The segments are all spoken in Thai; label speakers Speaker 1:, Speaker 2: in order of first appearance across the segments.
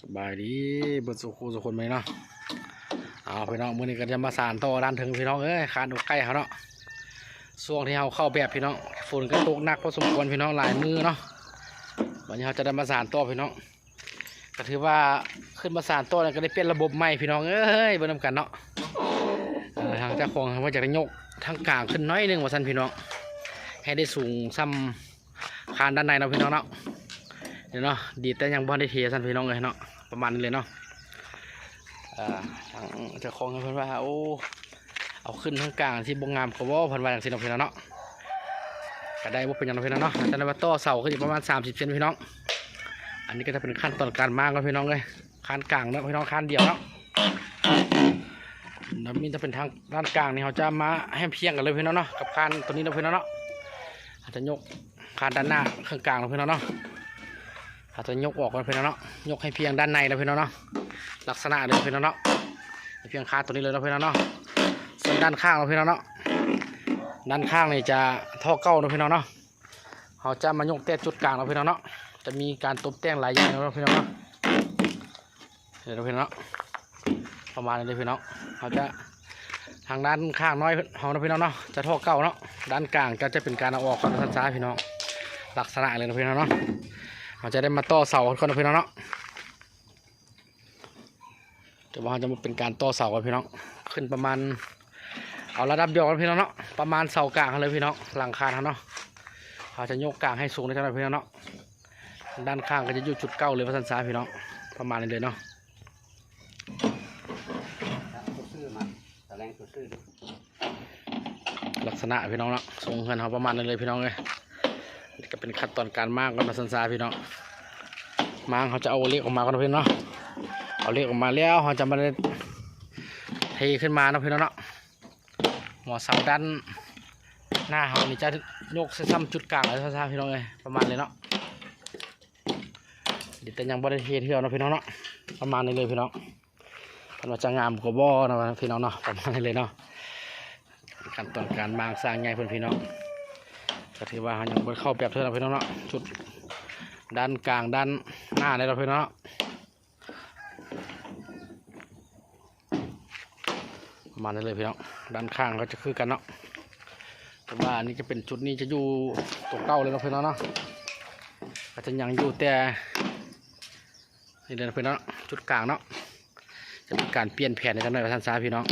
Speaker 1: สบายดีเบิดสุขสุขคนไหมเนาะเอาพี่น้องมื้อนี้ก็จะมาสานต่อด้านถึงพี่น้องเอ้ยคานอกใกล้เขาเนาะช่วงที่เราเข้าแบบพี่น้องฝนก็ตกหนักพอสมควรพี่น้องหลายมือเนาะวันนี้เราจะได้มาสานต่อพี่น้องก็ถือว่าขึ้นมาสานต่อแล้วก็ได้เปลี่ยนระบบใหม่พี่น้องเอ้ยเบิ่งนำกันเนาะทางเจ้าของว่าจะได้ยกทางกลางขึ้นน้อยนึงว่าซั่นพี่น้องให้ได้สูงซ้ำคานด้านในเนาะพี่น้องเนาะ เดี๋ยวเนาะดีแต่ยังบ่ได้เทสันพี่น้องเลยเนาะประมาณนี้เลยเนาะอ่าทางเจ้าของเพิ่นว่าโอ้เอาขึ้นทางกลางที่บงงามเขาว่าเพิ่นว่าอย่างสิเนาะพี่น้องเนาะก็ได้บ่าเป็นหยังเนาะพี่น้องเนาะแต่ว่าต่อเสาก็อยู่ประมาณ 30เซนพี่น้อง อันนี้ก็จะเป็นขั้นตอนการมากแล้วพี่น้องเลยขั้นกลางเนาะพี่น้องขั้นเดียวเนาะแล้วมีจะเป็นทางด้านกลางนี่เขาจะมาให้เพียงกันเลยพี่น้องเนาะกับขั้นตัวนี้เนาะพี่น้องเนาะอาจจะยกขั้นด้านหน้าเครื่องกลางเนาะพี่น้องเนาะ อาจจะยกออกกันเพื่อนเนาะยกให้เพียงด้านในแล้วเพื่อนเนาะลักษณะเลยเพื่อนเนาะเพียงคาตัวนี้เลยนะเพื่อนเนาะส่วนด้านข้างเราเพื่อนเนาะด้านข้างนี่จะท่อเก้าเนาะเพื่อนเนาะเขาจะมายกแต่จุดกลางเนาเพื่อนเนาะจะมีการตบแต่งหลายอย่างเนาะเพื่อนเนาะเดี๋ยวเพื่อนเนาะประมาณนี้เลยเพื่อนเนาะเขาจะทางด้านข้างน้อยเขาเนะเพื่อนเนาะจะท่อเก้าเนาะด้านกลางก็จะเป็นการเอาออกก่อนด้านซ้ายพี่น้องลักษณะเลยเนาะเพื่อนเนาะ เราจะได้มาต่อเสากันพี่น้องเนาะเดี๋ยวเราจะมาเป็นการต่อเสากันพี่น้อง ขึ้นประมาณ เอาระดับเดียวกันพี่น้องเนาะ ประมาณเสากลางเลยพี่น้อง หลังคาเขาเนาะเราจะโยกกลางให้สูงในจังหวะพี่น้องเนาะ ด้านข้างก็จะอยู่จุดเก้าเลยพัฒนซาพี่น้อง ประมาณนี้เลยเนาะลักษณะพี่น้องเนาะทรงเงินเขาประมาณนี้เลยพี่น้องเลย ก็เป็นขั้นตอนการมากกันมาสันซาพี่น้องมางเขาจะเอาเล็กออกมาก่อนพี่น้องเนาะเอาเล็กออกมาแล้วเขาจะมาเทขึ้นมานะพี่น้องเนาะหัวเสาด้านหน้าเขานี่จะยกซ้ำจุดกลางเลยสันซาพี่น้องเลยประมาณเลยเนาะเดี๋ยวแต่ยังบ่ได้เทเที่ยวนะพี่น้องเนาะประมาณนี้เลยพี่น้องมันว่าจะงามกว่าบ่อนะพี่น้องเนาะประมาณนี้เลยเนาะขั้นตอนการมางสร้างไงเพื่อนพี่น้อง ก็ถือว่ายังบ่เข้าแบบเท่าเราพี่องเนาะจุดด้านกลางด้านหน้าในเราเพี่น้องเนาะประมาณนั้เลยพี่น้องด้านข้างก็จะคือกันเนาะแต่ว่าอันนี้จะเป็นจุดนี้จะอยู่ตรงเก้าเลยเนาะพี่น้องเนาะก็จจะยังอยู่แต่นี่เลยเนาะพี่น้องจุดกลางเนาะจะมีการเปลี่ยนแผนในจังหน่อยประธานซ้าพี่น้อง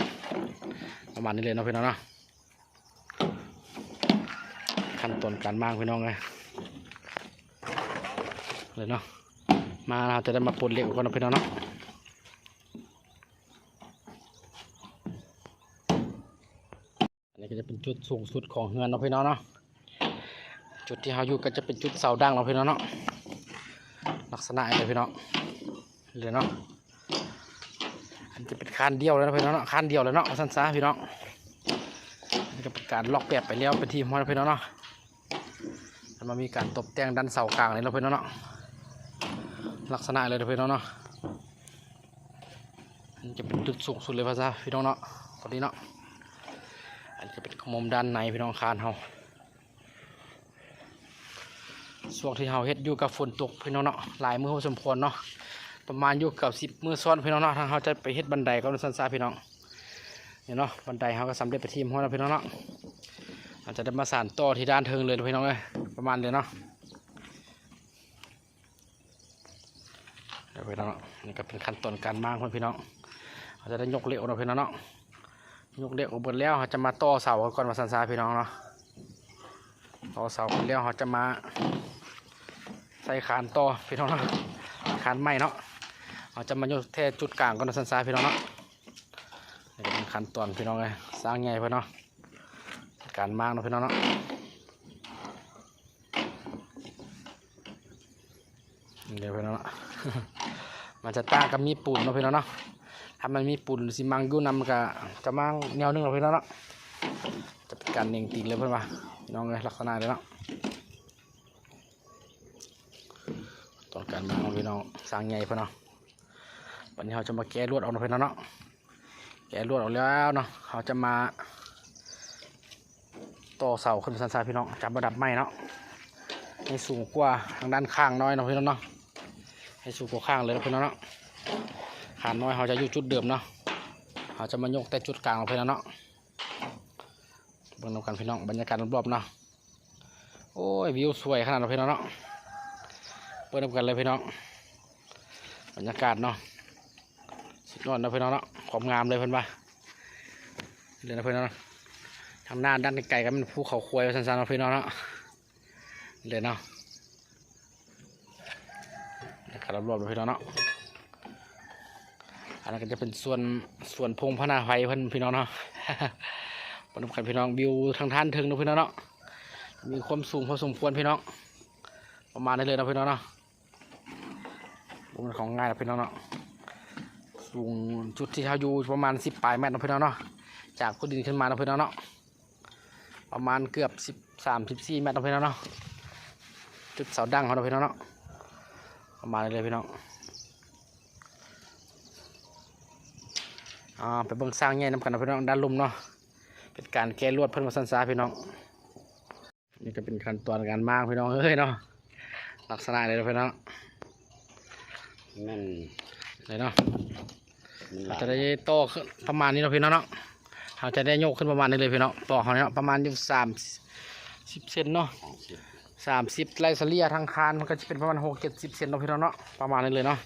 Speaker 1: ประมาณนี้เลยเนาะพี่น้องเนาะ ขั้นตอนการมางพี่น้องเลยเลยเนาะมาเราจะได้มาปลดเหล็กก่อนนะพี่น้องเนาะอันนี้ก็จะเป็นจุดสูงสุดของเฮือนเนาะพี่น้องเนาะจุดที่เราอยู่ก็จะเป็นจุดเสาดังเนาะพี่น้องเนาะลักษณะอะไรพี่น้องเลยเนาะอันจะเป็นคานเดียวแล้วนะพี่น้องเนาะคานเดียวแล้วเนาะสั้นซะพี่น้องนี่ก็เป็นการล็อกแบบไปแล้วเป็นทีมของเราพี่น้องเนาะ มันมามีการตกแต่งด้านเสากลางเลยเราเพี่องเนาะลักษณะเลยนะพี่องเนาะอันจะเป็นจุดสูงสุดเลยพ่อจ้าพี่น้องเนาะตอนนี้เนาะอันจะเป็นขมุมด้านในพี่น้องคานเฮาช่วงที่เฮาเฮ็ดอยู่กับฝนตกพี่น้องเนาะหลายมือพอสมควรเนาะประมาณอยู่กับสิบมือซ้อนพี่น้องเนาะทางเขาจะไปเฮ็ดบันไดก็สั้นซาพี่น้องเนี่ยเนาะบันไดเขาก็สำเร็จไปทีมของเราพี่น้องเนาะ อาจจะได้มาสานต่อที่ด้านเทิงเลยพี่น้องเลยประมาณเลยเนาะเดี๋ยวพี่น้องนี่ก็เป็นขั้นตอนการมางพี่น้องเขาจะได้ยกเหล็กเนะพี่น้องเนาะยกเหล็กออกหมดแล้วเขาจะมาต่อเสาก่อนมาสันซาพี่น้องเนาะต่อเสาเสร็จแล้วเขาจะมาใส่คานต่อพี่น้องเนาะคานไม้เนาะเราจะมาอยู่แท่จุดกลางก่อนนะสันซายพี่น้องเนาะนี่เป็นขั้นตอนพี่น้องเลยสร้างไงพื่นเนาะ การมากเนาะพี่น้องเนาะเดี๋ยวพี่น้องเนาะมันจะตั้งกับมีปูนเนาะพี่น้องเนาะถ้ามันมีปูนสิมังยู่นำก็จะมังแนวหนึงเนาะพี่น้องเนาะจะเป็นการเน่งตีเลยเพื่อนว่าน้องเลยลักษณะเลยเนาะตอนการมางพี่น้องสร้างไงเพื่อนเนาะวันนี้เราจะมาแก้ลวดเอาหน่อยเนาะเนาะแก้ลวดเอาแล้วเนาะเราจะมา ต่อเสาขึ้นสันทราพี่น้องจับระดับไม้เนาะให้สูงกว่าทางด้านข้างน้อยเนาะพี่น้องเนาะให้ให้สู่หัวข้างเลยนะพี่น้องเนาะขานน้อยเขาจะอยู่จุดเดิมเนาะเขาจะมายกแต่จุดกลางเราพี่น้องเนาะเบิ่งนกันพี่น้องบรรยากาศรอบๆเนาะโอ้ยวิวสวยขนาดเราพี่น้องเนาะเปิดนำกันเลยพี่น้องบรรยากาศเนาะสุดยอดนะพี่น้องเนาะความงามเลยเพิ่นว่าเลยนะพี่องเนาะ ทางหน้าด้านไกลก็เป็นภูเขาควายสันๆเนาพี่น้องเนาะเลยเนาะนะครับรอบๆเลยพี่น้องเนาะอันนั้นก็จะเป็นส่วนส่วนพงพระนาไฟเพื่อนพี่น้องเนาะบนขันพี่น้องวิวทางท่านถึงเนาะพี่น้องเนาะมีความสูงพอสมควรพี่น้องประมาณนี้เลยเนาะพี่น้องเนาะมันของง่ายนะพี่น้องเนาะสูงจุดที่เขาอยู่ประมาณสิบปลายเมตรนะพี่น้องเนาะจากพื้นดินขึ้นมานะพี่น้องเนาะ ประมาณเกือบสิบสามสิบสี่เมตรเนาะพี่น้องเนาะจุดเสาดังเขาเนาะพี่น้องเนาะประมาณนี้เลยพี่น้องอ่าไปเบิ่งสร้างใหญ่นำกันนะพี่น้องด้านลุมเนาะเป็นการแก้ลวดเพิ่นมาสันซาพี่น้องนี่ก็เป็นขั้นตอนการมางพี่น้องเอ้ยเนาะลักษณะเลยนะพี่น้อง
Speaker 2: แม่น
Speaker 1: เลยเนาะ
Speaker 2: มันห
Speaker 1: เรา
Speaker 2: ลาย
Speaker 1: จะได้โตขึ้นประมาณนี้เนาะพี่น้องเนาะ เราจะได้โยกขึ้นประมาณนี้เลยพี่น้องต่อเขาเนี่ยประมาณอยู่สามสิบเซนเนาะ
Speaker 2: สามสิบ
Speaker 1: ไลเซเลียทางคานมันก็จะเป็นประมาณหกเจ็ดสิบเซนเนาะพี่น้องเนาะประมาณนี้เลยเนาะ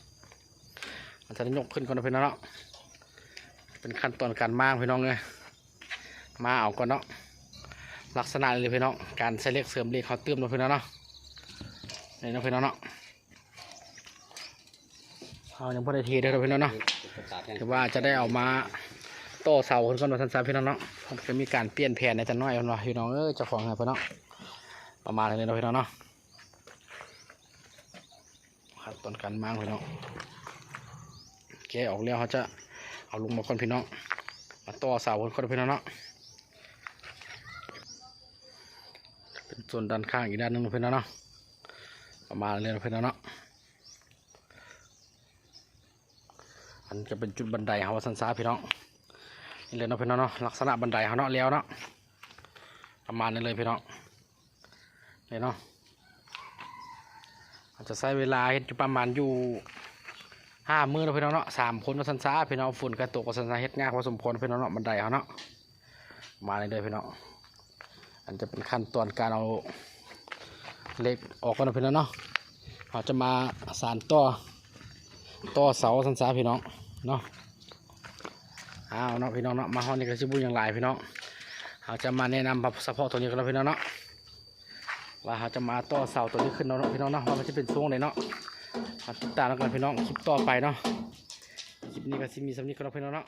Speaker 1: มันจะได้ยกขึ้นก่อนเนะพี่น้องเนาะเป็นขั้นตอนการมางพี่น้องเลยมาเอาก่อนเนาะลักษณะเลยพี่น้องการใส่เล็กเสริมเล็กเขาเติมเนาะพี่น้องเนาะนี่เนาะพี่น้องเนาะเอายังพอได้เทเด้อเนาะพี่น้องเนาะถือว่าจะได้เอามา โตเสาคนก่อนวันซาพี่น้องเนาะจะมีการเปลี่ยนแผนในจันน้อยคนว่าพี่น้องเออเจ้าของไงพี่น้องประมาณนี้เนาะพี่น้องเนาะขั้นตอนการมางพี่น้องแกออกแล้วเขาจะเอาลงมาก่อนพี่น้องมาต่อเสาคนก่อนพี่น้องเนาะเป็นส่วนด้านข้างอีกด้านหนึงพี่น้องเนาะประมาณนี้เนาะพี่น้องเนาะอันจะเป็นจุดบันไดเขาว่าสันซาพี่น้อง นี่เลยเนาะพี่น้องเนาะลักษณะบันไดเขาเนาะแล้วเนาะประมาณนี้เลยพี่น้องนี่เนาะอาจจะใช้เวลาเฮ็ดอยู่ประมาณอยู่ห้ามือเนาะพี่น้องเนาะสามคนว่าสันซาพี่น้องฝุ่นกระตกว่าสันซาเฮ็ดง่านพอสมควรพี่น้องเนาะบันไดเขาเนาะมาณนี้เลยพี่น้องอันจะเป็นขั้นตอนการเอาเหล็กออกก่อนเนะพี่น้องเนาะเราจะมาสานต่อต่อเสาสันสาพี่น้องเนาะ อ้าวเนาะพี่น้องเนาะมาห้องนี้ก็ชิบุญอย่างไรพี่น้องเราจะมาแนะนำเฉพาะตัวนี้กันเนาะพี่น้องเนาะว่าเราจะมาต่อเสาตัวนี้ขึ้นเนาะพี่น้องเนาะว่ามันจะเป็นช่วงไหนเนาะติดตามกันพี่น้องคลิปต่อไปเนาะคลิปนี้ก็ชิมีสำนึกกันเนาะพี่น้องเนาะ